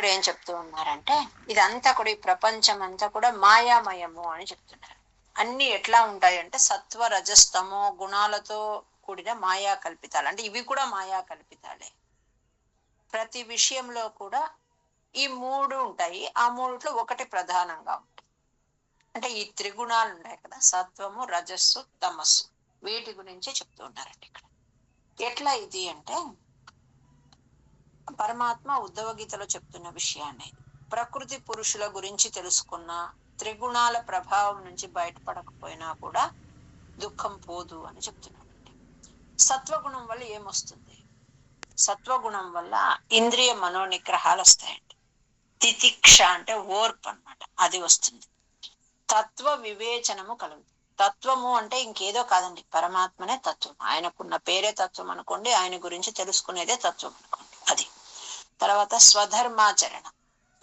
ఇక్కడ ఏం చెప్తూ ఉన్నారంటే ఇదంతా కూడా ఈ ప్రపంచం అంతా కూడా మాయామయము అని చెప్తున్నారు. అన్ని ఎట్లా ఉంటాయంటే సత్వ రజస్తమో గుణాలతో కూడిన మాయా కల్పితాలు. అంటే ఇవి కూడా మాయా కల్పితాలే. ప్రతి విషయంలో కూడా ఈ మూడు ఉంటాయి. ఆ మూడిట్లో ఒకటి ప్రధానంగా ఉంటుంది. అంటే ఈ త్రిగుణాలు ఉన్నాయి కదా సత్వము రజస్సు తమస్సు. వీటి గురించి చెప్తూ ఉన్నారండి ఇక్కడ. ఎట్లా ఇది అంటే పరమాత్మ ఉద్ధవ గీతలో చెప్తున్న విషయాన్ని ప్రకృతి పురుషుల గురించి తెలుసుకున్న త్రిగుణాల ప్రభావం నుంచి బయటపడకపోయినా కూడా దుఃఖం పోదు అని చెప్తున్నాడండి. సత్వగుణం వల్ల ఏమొస్తుంది? సత్వగుణం వల్ల ఇంద్రియ మనోనిగ్రహాలు వస్తాయండి. తితిక్ష అంటే ఓర్పు అన్నమాట. అది వస్తుంది. తత్వ వివేచనము కలుగుతుంది తత్వము అంటే ఇంకేదో కాదండి. పరమాత్మనే తత్వం. ఆయనకున్న పేరే తత్వం అనుకోండి ఆయన గురించి తెలుసుకునేదే తత్వం అనుకోండి. అది. తర్వాత స్వధర్మాచరణ.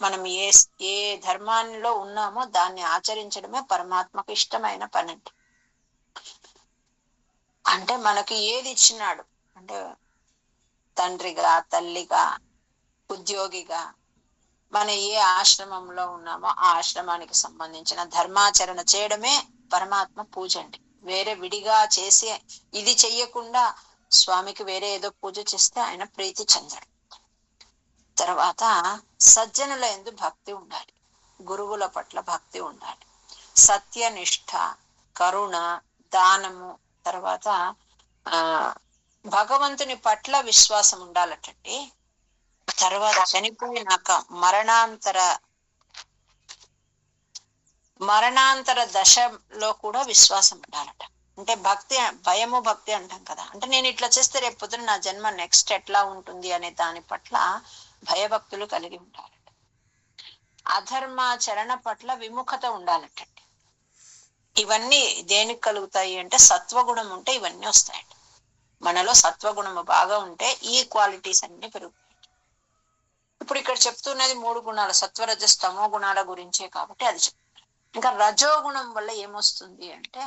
మనం ఏ ఏ ధర్మాల్లో ఉన్నామో దాన్ని ఆచరించడమే పరమాత్మకు ఇష్టమైన పని అంటే మనకి ఏది ఇచ్చినాడు? అంటే తండ్రిగా తల్లిగా ఉద్యోగిగా మన ఏ ఆశ్రమంలో ఉన్నామో ఆ ఆశ్రమానికి సంబంధించిన ధర్మాచరణ చేయడమే పరమాత్మ పూజ అండి వేరే విడిగా చేసి ఇది చెయ్యకుండా స్వామికి వేరే ఏదో పూజ చేస్తే ఆయన ప్రీతి చెందడు. తర్వాత సజ్జనుల ఎందు భక్తి ఉండాలి. గురువుల పట్ల భక్తి ఉండాలి. సత్యనిష్ట కరుణ దానము తర్వాత ఆ భగవంతుని పట్ల విశ్వాసం ఉండాలటండి. తర్వాత చనిపోయినాక మరణాంతర మరణాంతర దశలో కూడా విశ్వాసం ఉండాలట. అంటే భక్తి భయము భక్తి అంటాం కదా. అంటే నేను ఇట్లా చేస్తే రేపు పొద్దున నా జన్మ నెక్స్ట్ ఎట్లా ఉంటుంది అనే దాని పట్ల భయభక్తులు కలిగి ఉండాలట. అధర్మాచరణ పట్ల విముఖత ఉండాలటండి ఇవన్నీ దేనికి కలుగుతాయి అంటే సత్వగుణం ఉంటే ఇవన్నీ వస్తాయట. మనలో సత్వగుణము బాగా ఉంటే ఈ క్వాలిటీస్ అన్ని పెరుగుతాయి. ఇప్పుడు ఇక్కడ చెప్తున్నది మూడు గుణాలు సత్వరజ తమో గుణాల గురించే కాబట్టి అది చెప్తున్నారు. ఇంకా రజోగుణం వల్ల ఏమొస్తుంది అంటే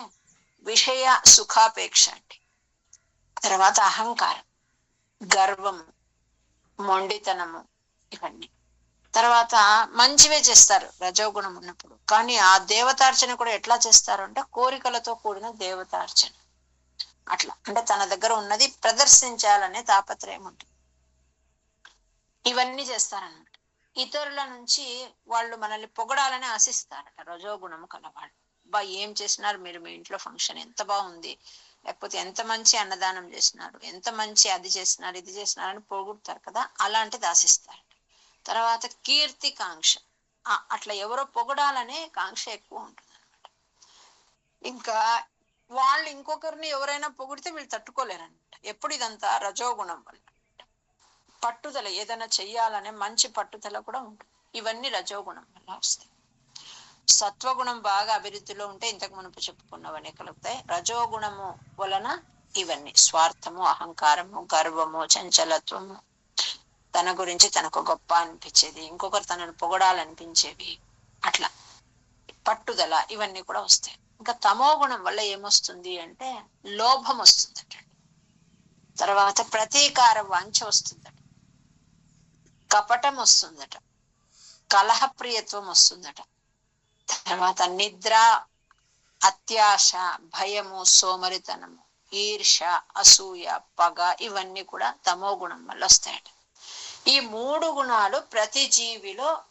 విషయ సుఖాపేక్ష అండి. తర్వాత అహంకారం గర్వం మొండితనము ఇవన్నీ. తర్వాత మంచివే చేస్తారు రజోగుణం ఉన్నప్పుడు. కానీ ఆ దేవతార్చన కూడా ఎట్లా చేస్తారు అంటే కోరికలతో కూడిన దేవతార్చన. అట్లా. అంటే తన దగ్గర ఉన్నది ప్రదర్శించాలనే తాపత్రయం ఉంటుంది. ఇవన్నీ చేస్తారన్నమాట. ఇతరుల నుంచి వాళ్ళు మనల్ని పొగడాలని ఆశిస్తారట రజోగుణము కలవాళ్ళు. బా ఏం చేసినారు మీరు మీ ఇంట్లో ఫంక్షన్? ఎంత బాగుంది. లేకపోతే ఎంత మంచి అన్నదానం చేసినారు ఎంత మంచి అది చేసినారు ఇది చేసినారు అని పొగుడతారు కదా అలాంటిది ఆశిస్తారు తర్వాత కీర్తి కాంక్ష అట్లా ఎవరో పొగడాలనే కాంక్ష ఎక్కువ ఉంటుంది అనమాట ఇంకా వాళ్ళు ఇంకొకరిని ఎవరైనా పొగిడితే వీళ్ళు తట్టుకోలేరు ఎప్పుడు ఇదంతా రజోగుణం వల్ల. పట్టుదల ఏదైనా చెయ్యాలనే మంచి పట్టుదల కూడా ఉంటుంది. ఇవన్నీ రజోగుణం వల్ల వస్తాయి. సత్వగుణం బాగా అభివృద్ధిలో ఉంటే ఇంతకు మునుపు చెప్పుకున్నవన్నీ కలుగుతాయి రజోగుణము వలన ఇవన్నీ స్వార్థము అహంకారము గర్వము చంచలత్వము. తన గురించి తనకు గొప్ప అనిపించేది ఇంకొకరు తనను పొగడాలనిపించేవి. అట్లా. పట్టుదల ఇవన్నీ కూడా వస్తాయి. ఇంకా తమో గుణం వల్ల ఏమొస్తుంది అంటే లోభం వస్తుందట. తర్వాత ప్రతీకార వాంఛ వస్తుందట. కపటం వస్తుందట. కలహప్రియత్వం వస్తుందట. తర్వాత నిద్ర అత్యాశ భయము సోమరితనము ఈర్ష అసూయ పగ ఇవన్నీ కూడా తమో గుణం వల్ల వస్తాయట. ఈ మూడు గుణాలు ప్రతి జీవిలో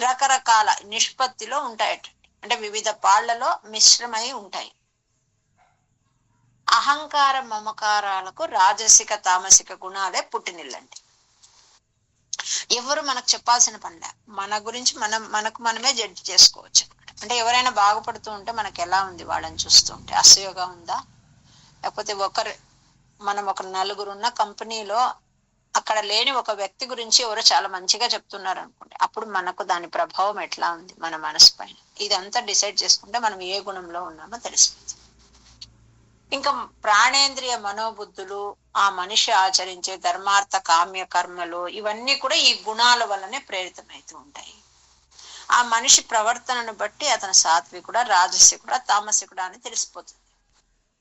రకరకాల నిష్పత్తిలో ఉంటాయట. అంటే వివిధ పాళ్ళలో మిశ్రమై ఉంటాయి. అహంకార మమకారాలకు రాజసిక తామసిక గుణాలే పుట్టినిల్లండి. ఎవరు మనకు చెప్పాల్సిన పనిలే. మన గురించి మనం మనకు మనమే జడ్జి చేసుకోవచ్చు అంటే ఎవరైనా బాగుపడుతూ ఉంటే మనకు ఎలా ఉంది వాళ్ళని చూస్తూ ఉంటే? అసూయగా ఉందా? లేకపోతే ఒకరు మనం ఒక నలుగురు ఉన్న కంపెనీలో అక్కడ లేని ఒక వ్యక్తి గురించి ఎవరో చాలా మంచిగా చెప్తున్నారు అనుకోండి అప్పుడు మనకు దాని ప్రభావం ఎట్లా ఉంది మన మనసు పైన? ఇదంతా డిసైడ్ చేసుకుంటే మనం ఏ గుణంలో ఉన్నామో తెలిసిపోతుంది. ఇంకా ప్రాణేంద్రియ మనోబుద్ధులు ఆ మనిషి ఆచరించే ధర్మార్థ కామ్య కర్మలు ఇవన్నీ కూడా ఈ గుణాల వల్లనే ప్రేరితమవుతూ ఉంటాయి. ఆ మనిషి ప్రవర్తనను బట్టి అతను సాత్వికుడా రాజసికుడా తామసికుడా అని తెలిసిపోతుంది.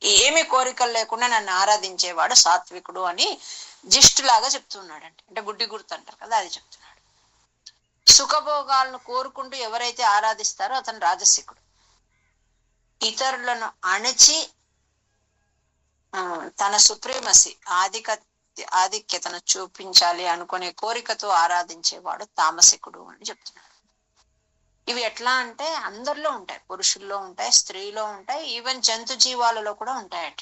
ఏమి కోరికలు లేకుండా నన్ను ఆరాధించేవాడు సాత్వికుడు అని జిష్టు లాగా చెప్తున్నాడండి అంటే గుడ్డి గుర్తు అంటారు కదా అది చెప్తున్నాడు. సుఖభోగాలను కోరుకుంటూ ఎవరైతే ఆరాధిస్తారో అతను రాజసికుడు. ఇతరులను అణచి తన సుప్రీమసి ఆధిక ఆధిక్యతను చూపించాలి అనుకునే కోరికతో ఆరాధించేవాడు తామసికుడు అని చెప్తున్నాడు ఇవి ఎట్లా అంటే అందరిలో ఉంటాయి. పురుషుల్లో ఉంటాయి స్త్రీలో ఉంటాయి ఈవెన్ జంతు జీవాలలో కూడా ఉంటాయట.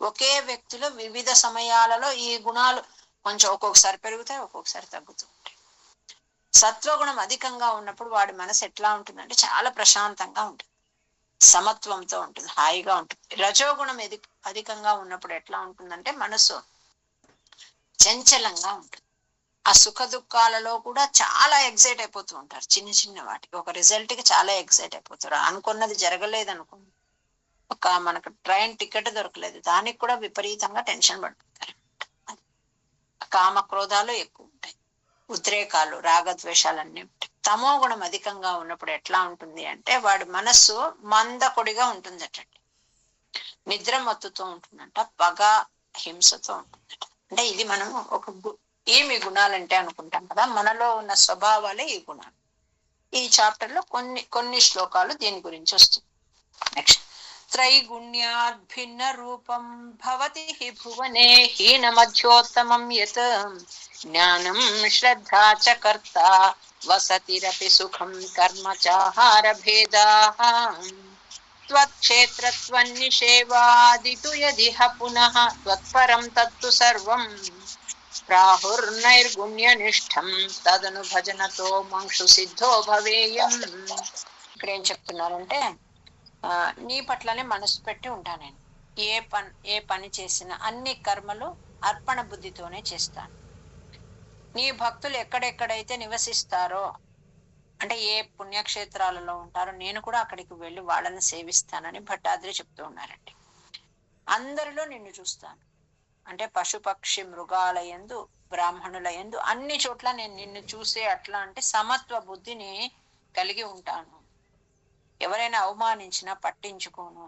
ఒకే వ్యక్తిలో వివిధ సమయాలలో ఈ గుణాలు కొంచెం ఒక్కొక్కసారి పెరుగుతాయి ఒక్కొక్కసారి తగ్గుతూ ఉంటాయి. సత్వగుణం అధికంగా ఉన్నప్పుడు వాడి మనసు ఎట్లా ఉంటుందంటే చాలా ప్రశాంతంగా ఉంటుంది. సమత్వంతో ఉంటుంది హాయిగా ఉంటుంది. రజోగుణం ఎది అధికంగా ఉన్నప్పుడు ఎట్లా ఉంటుందంటే మనసు చంచలంగా ఉంటుంది. ఆ సుఖ దుఃఖాలలో కూడా చాలా ఎగ్జైట్ అయిపోతూ ఉంటారు చిన్న చిన్న వాటికి. ఒక రిజల్ట్కి చాలా ఎగ్జైట్ అయిపోతారు. అనుకున్నది జరగలేదు అనుకో ఒక మనకు ట్రైన్ టికెట్ దొరకలేదు దానికి కూడా విపరీతంగా టెన్షన్ పడుతుంటారు కామ క్రోధాలు ఎక్కువ ఉంటాయి ఉద్రేకాలు రాగద్వేషాలన్నీ ఉంటాయి. తమో గుణం అధికంగా ఉన్నప్పుడు ఎట్లా ఉంటుంది అంటే వాడి మనస్సు మందకొడిగా ఉంటుందట నిద్ర మత్తుతో ఉంటుందంట పగ హింసతో ఉంటుందంట. అంటే ఇది మనం ఒక గు- ఏమి గుణాలంటే అనుకుంటాం కదా మనలో ఉన్న స్వభావాలే ఈ గుణాలు. ఈ చాప్టర్లో కొన్ని కొన్ని శ్లోకాలు దీని గురించి వస్తుంది. నెక్స్ట్ త్రైగుణ్యాద్భిన్న రూపం భవతి హి భువనే హీన మధ్యోత్తమం యత్ జ్ఞానం శ్రద్ధ చ కర్త వసతిరపి సుఖం కర్మ చాహార భేదా. త్వక్షేత్రత్వన్నిషేవాదితు యదిహ పునః త్వత్పరం తత్తు సర్వం ప్రాహుర్నైర్గుణ్యనిష్టం తదను భజనతో మంక్షు సిద్ధో భవేయం ఇక్కడ ఏం చెప్తున్నారంటే ఆ, నీ పట్లనే మనసు పెట్టి ఉంటా నేను। ఏ పని ఏ పని చేసిన అన్ని కర్మలు అర్పణ బుద్ధితోనే చేస్తాను। నీ భక్తులు ఎక్కడెక్కడైతే నివసిస్తారో అంటే ఏ పుణ్యక్షేత్రాలలో ఉంటారో నేను కూడా అక్కడికి వెళ్ళి వాళ్ళని సేవిస్తానని భట్టాద్రి చెప్తూ ఉన్నారండి. అందరిలో నిన్ను చూస్తాను. అంటే పశుపక్షి మృగాల ఎందు బ్రాహ్మణుల యందు అన్ని చోట్ల నేను నిన్ను చూసే అట్లా అంటే సమత్వ బుద్ధిని కలిగి ఉంటాను. ఎవరైనా అవమానించినా పట్టించుకోను.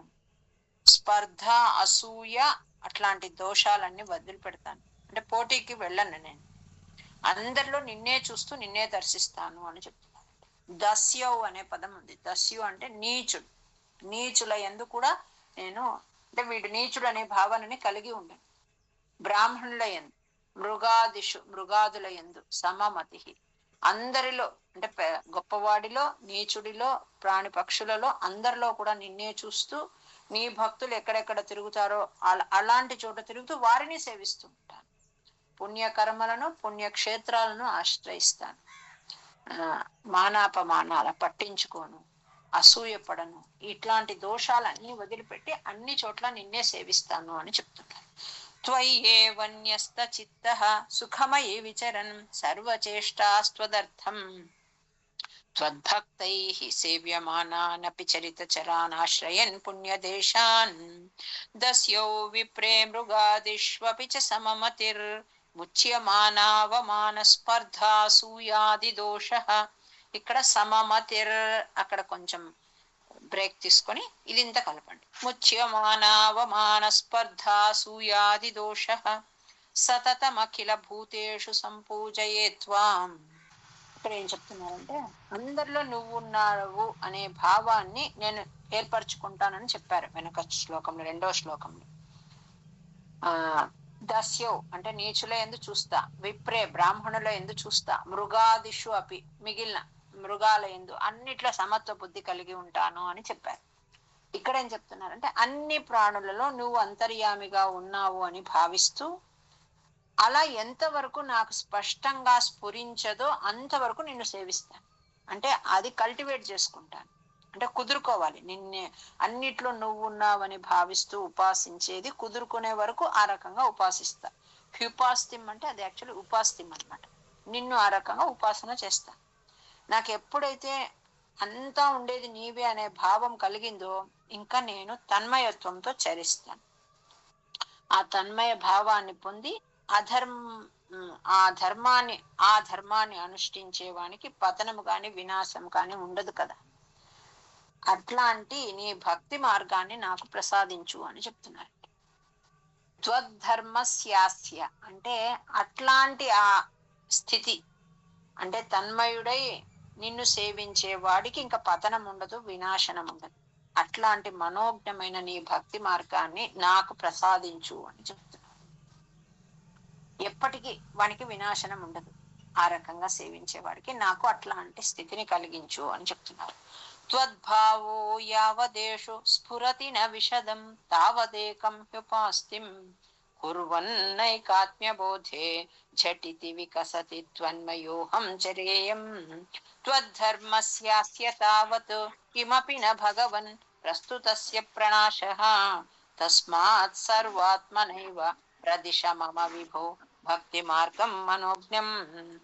స్పర్ధ అసూయ అట్లాంటి దోషాలన్నీ వదిలిపెడతాను. అంటే పోటీకి వెళ్ళను నేను. అందరిలో నిన్నే చూస్తూ నిన్నే దర్శిస్తాను అని చెప్తాను దస్యౌ అనే పదం ఉంది. దస్యు అంటే నీచుడు. నీచుల ఎందు కూడా నేను అంటే వీడు నీచుడు అనే భావనని కలిగి ఉండను. బ్రాహ్మణుల ఎందు మృగాదిషు మృగాదుల ఎందు సమమతి అందరిలో అంటే గొప్పవాడిలో నీచుడిలో ప్రాణి పక్షులలో అందరిలో కూడా నిన్నే చూస్తూ నీ భక్తులు ఎక్కడెక్కడ తిరుగుతారో అలాంటి చోట తిరుగుతూ వారిని సేవిస్తూ ఉంటాను. పుణ్యకర్మలను పుణ్యక్షేత్రాలను ఆశ్రయిస్తాను. మానాపమానాల పట్టించుకోను అసూయపడను ఇట్లాంటి దోషాలన్నీ వదిలిపెట్టి అన్ని చోట్ల నిన్నే సేవిస్తాను అని చెప్తున్నారు త్వయ్యేవన్యస్త చిత్త సుఖమయే విచరన్ సర్వచేష్టాస్త్వదర్థం. త్వద్భక్తై సేవ్యమానానపి చరితచరానాశ్రయన్ పుణ్యదేశాన్. దస్యో విప్రే మృగాదిష్వపి చ సమమతిర్. సమమతిర్ముచ్యమానావమానస్పర్ధాసూయాదిదోష ఇక్కడ సమమతిర్ అక్కడ కొంచెం బ్రేక్ తీసుకొని ఇది ఇంత కలపండి. ముచ్యమానావమానస్పర్ధాసూయాది దోష సతతమఖిల భూతేషు సంపూజయేత్వాం. ఇక్కడ ఏం చెప్తున్నారంటే అందరిలో నువ్వు ఉన్నావు అనే భావాన్ని నేను ఏర్పరచుకుంటానని చెప్పారు వెనక శ్లోకంలో రెండో శ్లోకంలో. ఆ దస్యౌ అంటే నీచుల ఎందు చూస్తా విప్రే బ్రాహ్మణుల ఎందు చూస్తా మృగాదిషు అపి మిగిలిన మృగాల ఎందు అన్నిట్లో సమత్వ బుద్ధి కలిగి ఉంటాను అని చెప్పారు. ఇక్కడ ఏం చెప్తున్నారంటే అన్ని ప్రాణులలో నువ్వు అంతర్యామిగా ఉన్నావు అని భావిస్తూ అలా ఎంతవరకు నాకు స్పష్టంగా స్ఫురించదో అంతవరకు నిన్ను సేవిస్తాను. అంటే అది కల్టివేట్ చేసుకుంటాను. అంటే కుదురుకోవాలి. నిన్నే అన్నిట్లో నువ్వు ఉన్నావని భావిస్తూ ఉపాసించేది కుదురుకునే వరకు ఆ రకంగా ఉపాసిస్తా. హ్యుపాస్తిం అంటే అది యాక్చువల్లీ ఉపాస్తిం అనమాట నిన్ను ఆ రకంగా ఉపాసన చేస్తా. నాకు ఎప్పుడైతే అంతా ఉండేది నీవే అనే భావం కలిగిందో ఇంకా నేను తన్మయత్వంతో చరిస్తాను. ఆ తన్మయ భావాన్ని పొంది అధర్మ ఆ ధర్మాన్ని ఆ ధర్మాన్ని అనుష్ఠించే వానికి పతనము కాని వినాశం కాని ఉండదు కదా. అట్లాంటి నీ భక్తి మార్గాన్ని నాకు ప్రసాదించు అని చెప్తున్నారు. త్వద్ధర్మస్యాస్య. అంటే అట్లాంటి ఆ స్థితి. అంటే తన్మయుడై నిన్ను సేవించే వాడికి ఇంకా పతనం ఉండదు వినాశనం ఉండదు. అట్లాంటి మనోజ్ఞమైన నీ భక్తి మార్గాన్ని నాకు ప్రసాదించు అని చెప్తున్నారు. ఎప్పటికీ వానికి వినాశనం ఉండదు. ఆ రకంగా సేవించే వాడికి నాకు అట్లాంటి స్థితిని కలిగించు అని చెప్తున్నారు. त्वद्भावो यावदेषु स्फुरति न विशदं तावदेकं ह्युपास्तिं कुर्वन्नैकात्म्यबोधे झटिति विकसति त्वन्मयोऽहं चरेयम् त्वद्धर्मस्यास्य तावत् किमपि न भगवन्, प्रस्तुतस्य प्रणाशः। तस्मात् सर्वात्मनैव प्रदिश मम विभो भक्तिमार्गं मनोज्ञम्।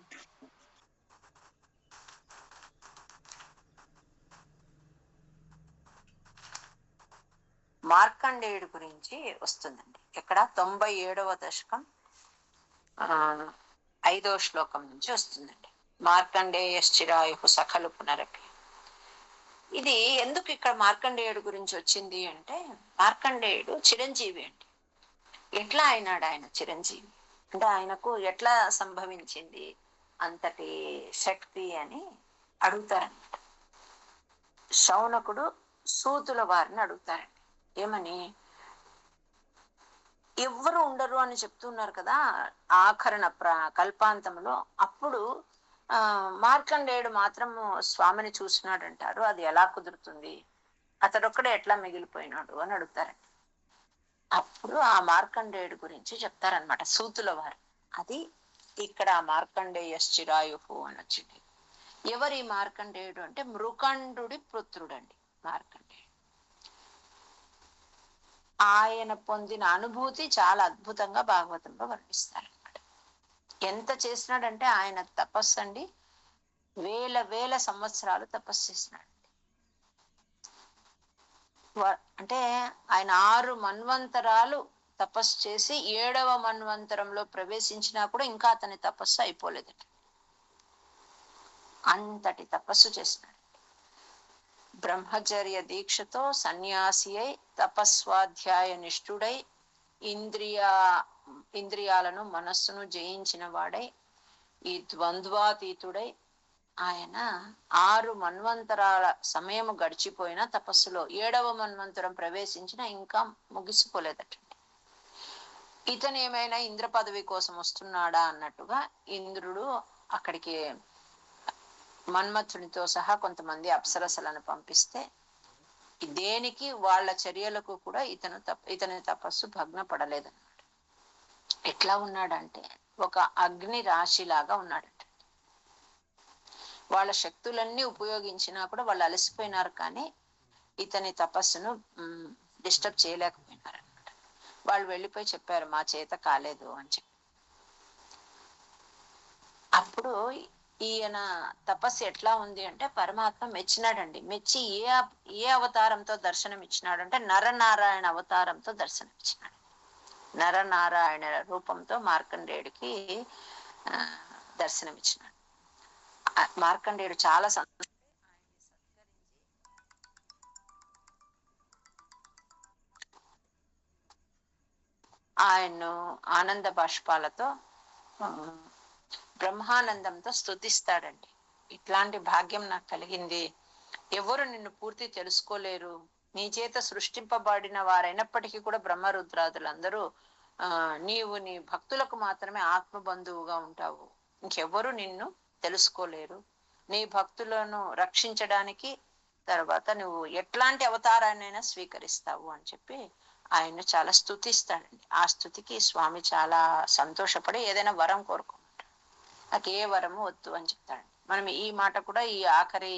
మార్కండేయుడు గురించి వస్తుందండి. ఇక్కడ తొంభై ఏడవ దశకం ఆ ఐదో శ్లోకం నుంచి వస్తుందండి. మార్కండేయశ్చిరాయు సఖలు పునరపి. ఇది ఎందుకు ఇక్కడ మార్కండేయుడు గురించి వచ్చింది అంటే మార్కండేయుడు చిరంజీవి అండి. ఎట్లా అయినాడు ఆయన చిరంజీవి? అంటే ఆయనకు ఎట్లా సంభవించింది అంతటి శక్తి అని అడుగుతారనమాట శౌనకుడు సూతుల వారిని అడుగుతారండి ఏమని? ఎవ్వరు ఉండరు అని చెప్తున్నారు కదా ఆఖరణ ప్ర కల్పాంతంలో అప్పుడు ఆ మార్కండేయుడు మాత్రము స్వామిని చూసినాడు అంటారు అది ఎలా కుదురుతుంది? అతడొక్కడే ఎట్లా మిగిలిపోయినాడు అని అడుగుతారండి అప్పుడు ఆ మార్కండేయుడు గురించి చెప్తారనమాట సూతుల వారు. అది ఇక్కడ మార్కండేయశ్చిరాయుహు అని వచ్చింది. ఎవరి మార్కండేయుడు అంటే మృకండుడి పుత్రుడండి మార్కండ ఆయన పొందిన అనుభూతి చాలా అద్భుతంగా భాగవతంలో వర్ణిస్తారనమాట ఎంత చేసినాడంటే ఆయన తపస్సు అండి. వేల వేల సంవత్సరాలు తపస్సు చేసినాడు. అంటే ఆయన ఆరు మన్వంతరాలు తపస్సు చేసి ఏడవ మన్వంతరంలో ప్రవేశించినా కూడా ఇంకా అతని తపస్సు అయిపోలేదట. అంతటి తపస్సు చేసినాడు. బ్రహ్మచర్య దీక్షతో సన్యాసి అయి తపస్వాధ్యాయ నిష్ఠుడై ఇంద్రియా ఇంద్రియాలను మనస్సును జయించిన వాడై ఈ ద్వంద్వాతీతుడై ఆయన ఆరు మన్వంతరాల సమయము గడిచిపోయిన తపస్సులో ఏడవ మన్వంతరం ప్రవేశించిన ఇంకా ముగిసిపోలేదటండి ఇతను ఏమైనా ఇంద్ర పదవి కోసం వస్తున్నాడా అన్నట్టుగా ఇంద్రుడు అక్కడికి మన్మథునితో సహా కొంతమంది అప్సరసలను పంపిస్తే దేనికి వాళ్ళ చర్యలకు కూడా ఇతను తప ఇతని తపస్సు భగ్న పడలేదన్నమాట ఎట్లా ఉన్నాడంటే ఒక అగ్ని రాశిలాగా ఉన్నాడట. వాళ్ళ శక్తులన్నీ ఉపయోగించినా కూడా వాళ్ళు అలసిపోయినారు కానీ ఇతని తపస్సును డిస్టర్బ్ చేయలేకపోయినారు అనమాట వాళ్ళు వెళ్ళిపోయి చెప్పారు మా చేత కాలేదు అని చెప్పి. అప్పుడు ఈయన తపస్సు ఎట్లా ఉంది అంటే పరమాత్మ మెచ్చినాడండి. మెచ్చి ఏ ఏ అవతారంతో దర్శనం ఇచ్చినాడు అంటే నరనారాయణ అవతారంతో దర్శనం ఇచ్చినాడు. నరనారాయణ రూపంతో మార్కండేయుడికి దర్శనం ఇచ్చినాడు. మార్కండేయుడు చాలా సంతోషం. ఆయన్ను ఆనంద బాష్పాలతో బ్రహ్మానందంతో స్థుతిస్తాడండి ఇట్లాంటి భాగ్యం నాకు కలిగింది. ఎవరు నిన్ను పూర్తి తెలుసుకోలేరు. నీ చేత సృష్టింపబడిన వారైనప్పటికీ కూడా బ్రహ్మరుద్రాదులందరూ ఆ నీవు నీ భక్తులకు మాత్రమే ఆత్మ బంధువుగా ఉంటావు. ఇంకెవరు నిన్ను తెలుసుకోలేరు. నీ భక్తులను రక్షించడానికి తర్వాత నువ్వు ఎట్లాంటి అవతారాన్నైనా స్వీకరిస్తావు అని చెప్పి ఆయన చాలా స్థుతిస్తాడండి ఆ స్థుతికి స్వామి చాలా సంతోషపడి ఏదైనా వరం కోరుకో నాకు ఏ వరము వద్దు అని చెప్తాడు మనం ఈ మాట కూడా ఈ ఆఖరి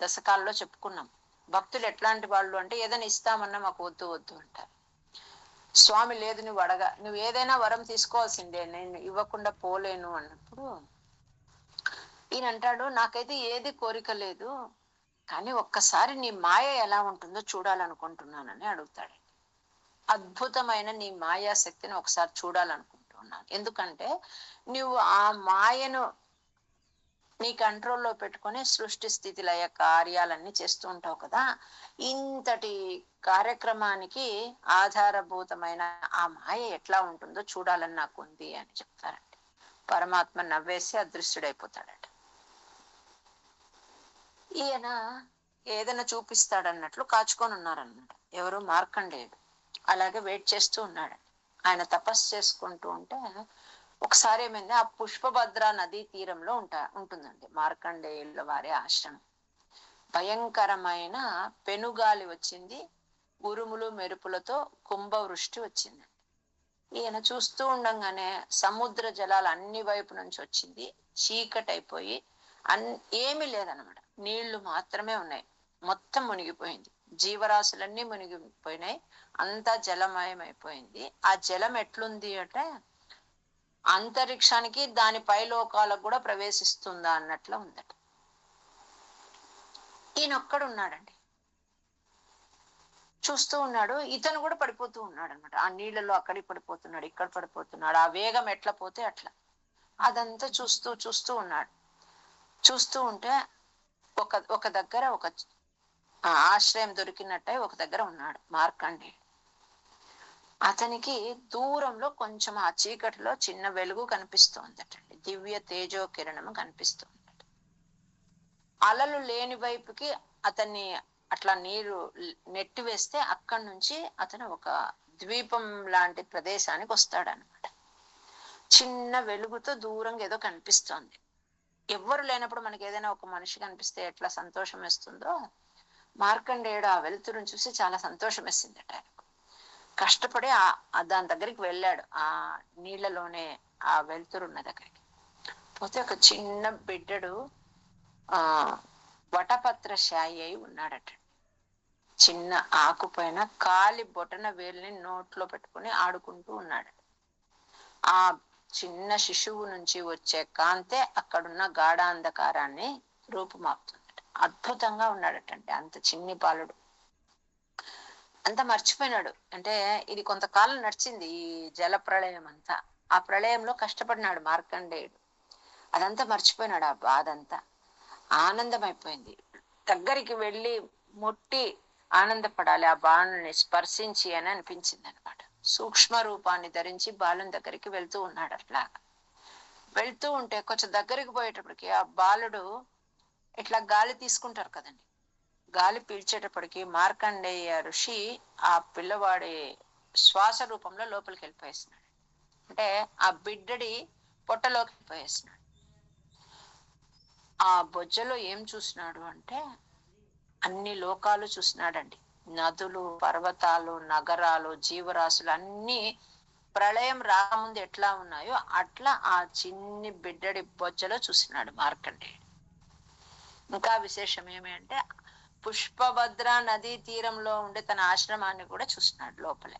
దశకాల్లో చెప్పుకున్నాం. భక్తులు ఎట్లాంటి వాళ్ళు అంటే ఏదైనా ఇస్తామన్నా మాకు వద్దు వద్దు అంటారు. స్వామి లేదు నువ్వు అడగ. నువ్వు ఏదైనా వరం తీసుకోవాల్సిందే. నేను ఇవ్వకుండా పోలేను అన్నప్పుడు ఈయన అంటాడు నాకైతే ఏది కోరిక లేదు కానీ ఒక్కసారి నీ మాయ ఎలా ఉంటుందో చూడాలనుకుంటున్నానని అడుగుతాడు అద్భుతమైన నీ మాయా శక్తిని ఒకసారి చూడాలనుకుంటున్నాను. ఎందుకంటే నువ్వు ఆ మాయను నీ కంట్రోల్లో పెట్టుకొని సృష్టి స్థితి లయ కార్యాలన్నీ చేస్తూ ఉంటావు కదా. ఇంతటి కార్యక్రమానికి ఆధారభూతమైన ఆ మాయ ఎట్లా ఉంటుందో చూడాలని నాకు ఉంది అని చెప్తారండి పరమాత్మ నవ్వేసి అదృశ్యుడైపోతాడట. ఈయన ఏదైనా చూపిస్తాడన్నట్లు కాచుకొని ఉన్నారన్నమాట. ఎవరు మార్కండేయుడు. అలాగే వెయిట్ చేస్తూ ఉన్నాడట. ఆయన తపస్సు చేసుకుంటూ ఉంటే ఒకసారి ఏమైంది ఆ పుష్పభద్ర నదీ తీరంలో ఉంటా ఉంటుందండి మార్కండేయుల వారి ఆశ్రమం. భయంకరమైన పెనుగాలి వచ్చింది ఉరుములు మెరుపులతో కుంభవృష్టి వచ్చింది. ఈయన చూస్తూ ఉండంగానే సముద్ర జలాలు అన్ని వైపు నుంచి వచ్చింది చీకటైపోయి అన్ ఏమీ లేదనమాట. నీళ్ళు మాత్రమే ఉన్నాయి మొత్తం మునిగిపోయింది. జీవరాశులన్నీ మునిగిపోయినాయి. అంతా జలమయం అయిపోయింది ఆ జలం ఎట్లుంది అంటే అంతరిక్షానికి దాని పై లోకాలకు కూడా ప్రవేశిస్తుందా అన్నట్లు ఉందట. ఈయన ఒక్కడున్నాడండి చూస్తూ ఉన్నాడు. ఇతను కూడా పడిపోతూ ఉన్నాడు అనమాట ఆ నీళ్ళలో అక్కడికి పడిపోతున్నాడు ఇక్కడ పడిపోతున్నాడు ఆ వేగం ఎట్లా పోతే అట్లా. అదంతా చూస్తూ చూస్తూ ఉన్నాడు. చూస్తూ ఉంటే ఒక ఒక దగ్గర ఒక ఆశ్రయం దొరికినట్టే ఒక దగ్గర ఉన్నాడు మార్కండే. అతనికి దూరంలో కొంచెం ఆ చీకటిలో చిన్న వెలుగు కనిపిస్తోందటండి. దివ్య తేజో కిరణము కనిపిస్తోందట. అలలు లేని వైపుకి అతన్ని అట్లా నీరు నెట్టి వేస్తే అక్కడి నుంచి అతను ఒక ద్వీపం లాంటి ప్రదేశానికి వస్తాడనమాట చిన్న వెలుగుతో దూరంగా ఏదో కనిపిస్తోంది. ఎవ్వరు లేనప్పుడు మనకి ఏదైనా ఒక మనిషి కనిపిస్తే ఎట్లా సంతోషం వేస్తుందో మార్కండేయుడు ఆ వెలుతురుని చూసి చాలా సంతోషం వేసిందట ఆయనకు. కష్టపడి ఆ దాని దగ్గరికి వెళ్ళాడు. ఆ నీళ్ళలోనే ఆ వెలుతురు ఉన్న దగ్గరికి పోతే ఒక చిన్న బిడ్డడు ఆ వటపత్ర శాయి అయి ఉన్నాడట. చిన్న ఆకు పైన కాలి బొటన వేలిని నోట్లో పెట్టుకుని ఆడుకుంటూ ఉన్నాడు. ఆ చిన్న శిశువు నుంచి వచ్చే కాంతే అక్కడున్న గాఢాంధకారాన్ని రూపుమాపుతుంది. అద్భుతంగా ఉన్నాడటండి అంత చిన్ని బాలుడు. అంత మర్చిపోయినాడు. అంటే ఇది కొంతకాలం నడిచింది ఈ జల ప్రళయం అంతా. ఆ ప్రళయంలో కష్టపడినాడు మార్కండేయుడు. అదంతా మర్చిపోయినాడు ఆ బాధ అంతా ఆనందం అయిపోయింది దగ్గరికి వెళ్ళి ముట్టి ఆనందపడాలి ఆ బాణుని స్పర్శించి అని అనిపించింది అనమాట సూక్ష్మ రూపాన్ని ధరించి బాలుని దగ్గరికి వెళ్తూ ఉన్నాడు అట్లాగా. వెళ్తూ ఉంటే కొంచెం దగ్గరికి పోయేటప్పటికి ఆ బాలుడు ఇట్లా గాలి తీసుకుంటారు కదండి. గాలి పీల్చేటప్పటికి మార్కండేయ ఋషి ఆ పిల్లవాడి శ్వాస రూపంలో లోపలికి వెళ్ళిపోయేస్తున్నాడు. అంటే ఆ బిడ్డడి పొట్టలోకి వెళ్ళిపోయేస్తున్నాడు. ఆ బొజ్జలో ఏం చూసినాడు అంటే అన్ని లోకాలు చూసినాడండి నదులు పర్వతాలు నగరాలు జీవరాశులు అన్ని ప్రళయం రాకముందు ఎట్లా ఉన్నాయో అట్లా ఆ చిన్ని బిడ్డడి బొజ్జలో చూసినాడు మార్కండేయుడు. ఇంకా విశేషం ఏమి అంటే పుష్పభద్ర నదీ తీరంలో ఉండే తన ఆశ్రమాన్ని కూడా చూసినాడు లోపలే.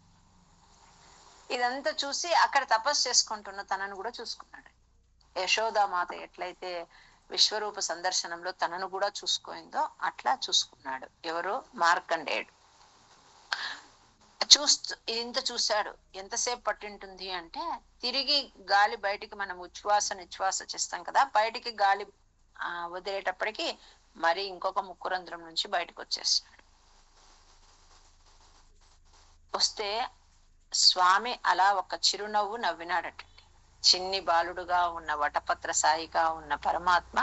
ఇదంతా చూసి అక్కడ తపస్సు చేసుకుంటున్న తనను కూడా చూసుకున్నాడు. యశోదామాత ఎట్లయితే విశ్వరూప సందర్శనంలో తనను కూడా చూసుకోయిందో అట్లా చూసుకున్నాడు. ఎవరు? మార్కండేయుడు. చూస్తూ ఇంత చూశాడు. ఎంతసేపు పట్టింటుంది అంటే తిరిగి గాలి బయటికి మనం ఉచ్ఛ్వాస నిశ్వాస చేస్తాం కదా బయటికి గాలి వదిలేటప్పటికి మరి ఇంకొక ముక్కురంధ్రం నుంచి బయటకు వచ్చేస్తున్నాడు వస్తే స్వామి అలా ఒక చిరునవ్వు నవ్వినాడటండి. చిన్ని బాలుడుగా ఉన్న వటపత్ర సాయిగా ఉన్న పరమాత్మ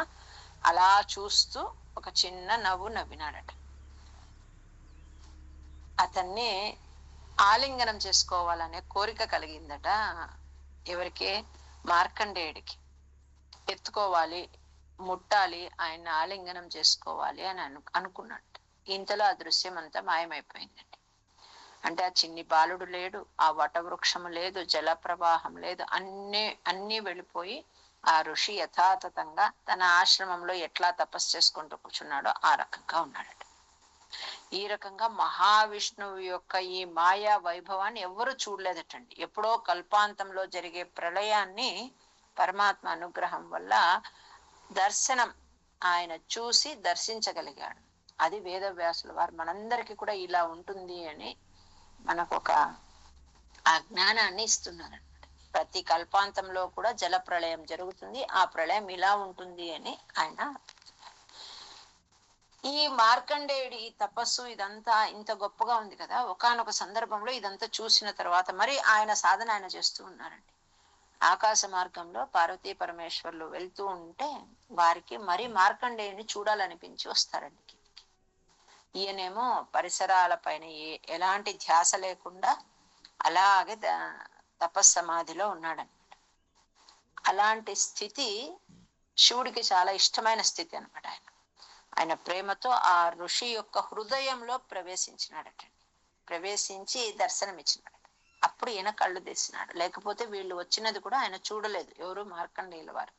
అలా చూస్తూ ఒక చిన్న నవ్వు నవ్వినాడట. అతన్ని ఆలింగనం చేసుకోవాలనే కోరిక కలిగిందట ఎవరికి? మార్కండేయుడికి. ఎత్తుకోవాలి ముట్టాలి ఆయన ఆలింగనం చేసుకోవాలి అని అను అనుకున్నాడు ఇంతలో ఆ దృశ్యం అంతా మాయమైపోయిందండి. అంటే ఆ చిన్ని బాలుడు లేడు ఆ వటవృక్షము లేదు జల ప్రవాహం లేదు అన్ని అన్నీ వెళ్ళిపోయి ఆ ఋషి యథాతథంగా తన ఆశ్రమంలో ఎట్లా తపస్సు చేసుకుంటూ కూర్చున్నాడో ఆ రకంగా ఉన్నాడట. ఈ రకంగా మహావిష్ణువు యొక్క ఈ మాయా వైభవాన్ని ఎవ్వరూ చూడలేదటండి. ఎప్పుడో కల్పాంతంలో జరిగే ప్రళయాన్ని పరమాత్మ అనుగ్రహం వల్ల దర్శనం ఆయన చూసి దర్శించగలిగాడు. అది వేదవ్యాసుల వారు మనందరికీ కూడా ఇలా ఉంటుంది అని మనకు ఒక ఆ జ్ఞానాన్ని ఇస్తున్నారు ప్రతి కల్పాంతంలో కూడా జల ప్రళయం జరుగుతుంది ఆ ప్రళయం ఇలా ఉంటుంది అని ఆయన ఈ మార్కండేయుడి ఈ తపస్సు ఇదంతా ఇంత గొప్పగా ఉంది కదా ఒకానొక సందర్భంలో ఇదంతా చూసిన తర్వాత మరి ఆయన సాధన ఆయన చేస్తూ ఉన్నారండి. ఆకాశ మార్గంలో పార్వతీ పరమేశ్వర్లు వెళ్తూ ఉంటే వారికి మరి మార్కండేయుని చూడాలనిపించి వస్తారండి ఈయనేమో పరిసరాల పైన ఎలాంటి ధ్యాస లేకుండా అలాగే తపస్సమాధిలో ఉన్నాడనమాట అలాంటి స్థితి శివుడికి చాలా ఇష్టమైన స్థితి అనమాట ఆయన. ఆయన ప్రేమతో ఆ ఋషి యొక్క హృదయంలో ప్రవేశించినాడటండి ప్రవేశించి దర్శనం ఇచ్చినాడు అప్పుడు ఈయన కళ్ళు తెచ్చినాడు లేకపోతే వీళ్ళు వచ్చినది కూడా ఆయన చూడలేదు. ఎవరు మార్కండేయుల వారు.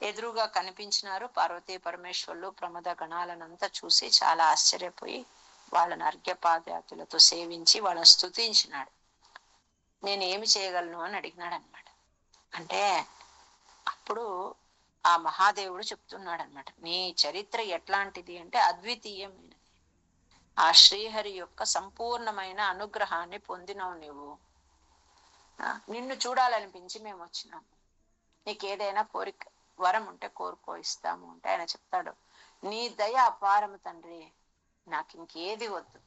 ఎదురుగా కనిపించినారు పార్వతీ పరమేశ్వర్లు ప్రమద గణాలనంతా చూసి చాలా ఆశ్చర్యపోయి వాళ్ళని అర్ఘ్యపాదయాతులతో సేవించి వాళ్ళని స్థుతించినాడు నేను ఏమి చేయగలను అని అడిగినాడు అనమాట అంటే అప్పుడు ఆ మహాదేవుడు చెప్తున్నాడు అనమాట నీ చరిత్ర ఎట్లాంటిది అంటే అద్వితీయం ఆ శ్రీహరి యొక్క సంపూర్ణమైన అనుగ్రహాన్ని పొందినావు నువ్వు నిన్ను చూడాలనిపించి మేము వచ్చినాము నీకు ఏదైనా కోరిక వరం ఉంటే కోరుకో ఇస్తాము అంటే ఆయన చెప్తాడు. నీ దయ అపారము తండ్రి నాకు ఇంకేది వద్దు.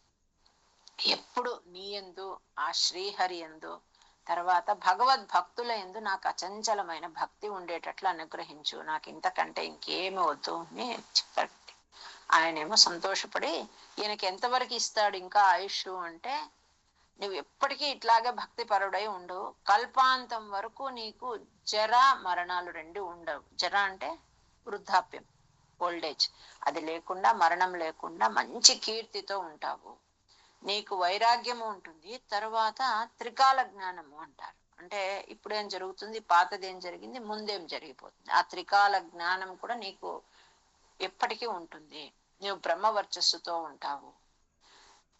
ఎప్పుడు నీ ఎందు ఆ శ్రీహరి ఎందు తర్వాత భగవద్ భక్తుల ఎందు నాకు అచంచలమైన భక్తి ఉండేటట్లు అనుగ్రహించు. నాకు ఇంతకంటే ఇంకేమి వద్దు అని చెప్తాడు ఆయనేమో సంతోషపడి ఈయనకి ఎంతవరకు ఇస్తాడు ఇంకా ఆయుష్ అంటే నువ్వు ఎప్పటికీ ఇట్లాగే భక్తి పరుడై ఉండు. కల్పాంతం వరకు నీకు జర మరణాలు రెండు ఉండవు. జర అంటే వృద్ధాప్యం ఓల్డేజ్ అది లేకుండా మరణం లేకుండా మంచి కీర్తితో ఉంటావు. నీకు వైరాగ్యము ఉంటుంది తర్వాత త్రికాల జ్ఞానము అంటారు. అంటే ఇప్పుడు ఏం జరుగుతుంది? పాతది ఏం జరిగింది? ముందేం జరిగిపోతుంది? ఆ త్రికాల జ్ఞానం కూడా నీకు ఎప్పటికీ ఉంటుంది. నువ్వు బ్రహ్మ వర్చస్సుతో ఉంటావు.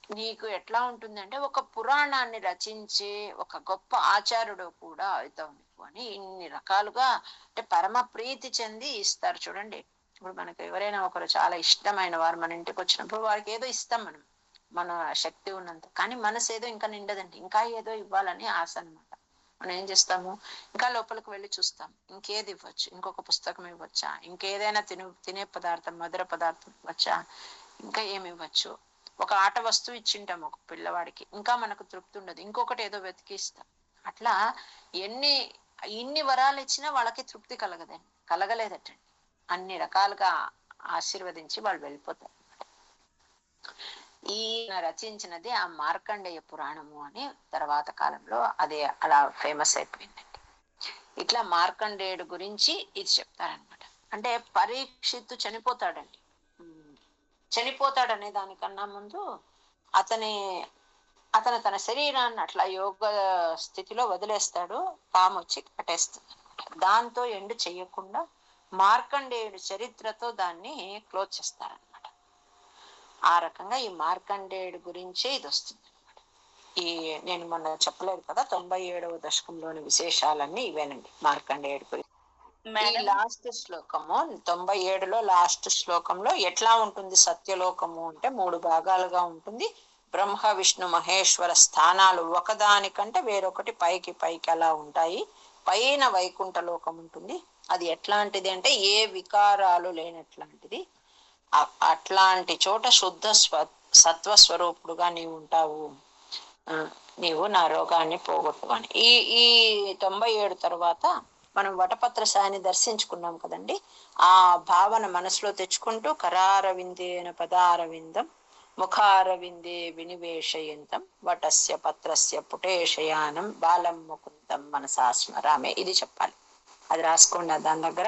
నీకు ఎట్లా ఉంటుందంటే ఒక పురాణాన్ని రచించే ఒక గొప్ప ఆచారుడు కూడా అవుతావు నీకు అని ఇన్ని రకాలుగా అంటే పరమ ప్రీతి చెంది ఇస్తారు చూడండి. ఇప్పుడు మనకు ఎవరైనా ఒకరు చాలా ఇష్టమైన వారు మన ఇంటికి వచ్చినప్పుడు వారికి ఏదో ఇస్తాం మనం. మన శక్తి ఉన్నంత. కానీ మనసు ఏదో ఇంకా నిండదండి. ఇంకా ఏదో ఇవ్వాలని ఆశ అనమాట మనం ఏం చేస్తాము? ఇంకా లోపలికి వెళ్ళి చూస్తాం. ఇంకేది ఇవ్వచ్చు? ఇంకొక పుస్తకం ఇవ్వచ్చా? ఇంకేదైనా తిను తినే పదార్థం మధుర పదార్థం ఇవ్వచ్చా? ఇంకా ఏమి ఇవ్వచ్చు? ఒక ఆట వస్తువు ఇచ్చింటాం ఒక పిల్లవాడికి. ఇంకా మనకు తృప్తి ఉండదు. ఇంకొకటి ఏదో వెతికిస్తాం అట్లా ఎన్ని ఇన్ని వరాలు ఇచ్చినా వాళ్ళకి తృప్తి కలగదండి. కలగలేదటండి. అన్ని రకాలుగా ఆశీర్వదించి వాళ్ళు వెళ్ళిపోతారు. ఈయన రచించినది ఆ మార్కండేయ పురాణము అని తర్వాత కాలంలో అదే అలా ఫేమస్ అయిపోయిందండి. ఇట్లా మార్కండేయుడు గురించి ఇది చెప్తారనమాట అంటే పరీక్షిత్తు చనిపోతాడండి. చనిపోతాడనే దానికన్నా ముందు అతని అతను తన శరీరాన్ని అట్లా యోగ స్థితిలో వదిలేస్తాడు పాము వచ్చి కట్టేస్తుంది దాంతో ఎండు చెయ్యకుండా మార్కండేయుడు చరిత్రతో దాన్ని క్లోజ్ చేస్తారనమాట ఆ రకంగా ఈ మార్కండేయుడి గురించే ఇది వస్తుంది ఈ నేను మొన్న చెప్పలేదు కదా తొంభై ఏడవ దశకంలోని విశేషాలన్నీ ఇవేనండి మార్కండేయుడి గురించి ఈ లాస్ట్ శ్లోకము తొంభై ఏడులో లాస్ట్ శ్లోకంలో ఎట్లా ఉంటుంది సత్యలోకము అంటే మూడు భాగాలుగా ఉంటుంది. బ్రహ్మ విష్ణు మహేశ్వర స్థానాలు ఒకదానికంటే వేరొకటి పైకి పైకి అలా ఉంటాయి. పైన వైకుంఠ లోకం ఉంటుంది. అది ఎట్లాంటిది అంటే ఏ వికారాలు లేనట్లాంటిది. అట్లాంటి చోట శుద్ధ స్వ సత్వ స్వరూపుడుగా నీవు ఉంటావు. నీవు నా రోగాన్ని పోగొట్టుకోని. ఈ ఈ తొంభై ఏడు తర్వాత మనం వటపత్ర సాయిని దర్శించుకున్నాం కదండి. ఆ భావన మనసులో తెచ్చుకుంటూ కరారవిందేన పదారవిందం ముఖారవిందే వినివేశయంతం వటస్య పత్రస్య పుటేశయానం బాలం ముకుందం మనసాస్మరామే ఇది చెప్పాలి. అది రాసుకోండి దాని దగ్గర.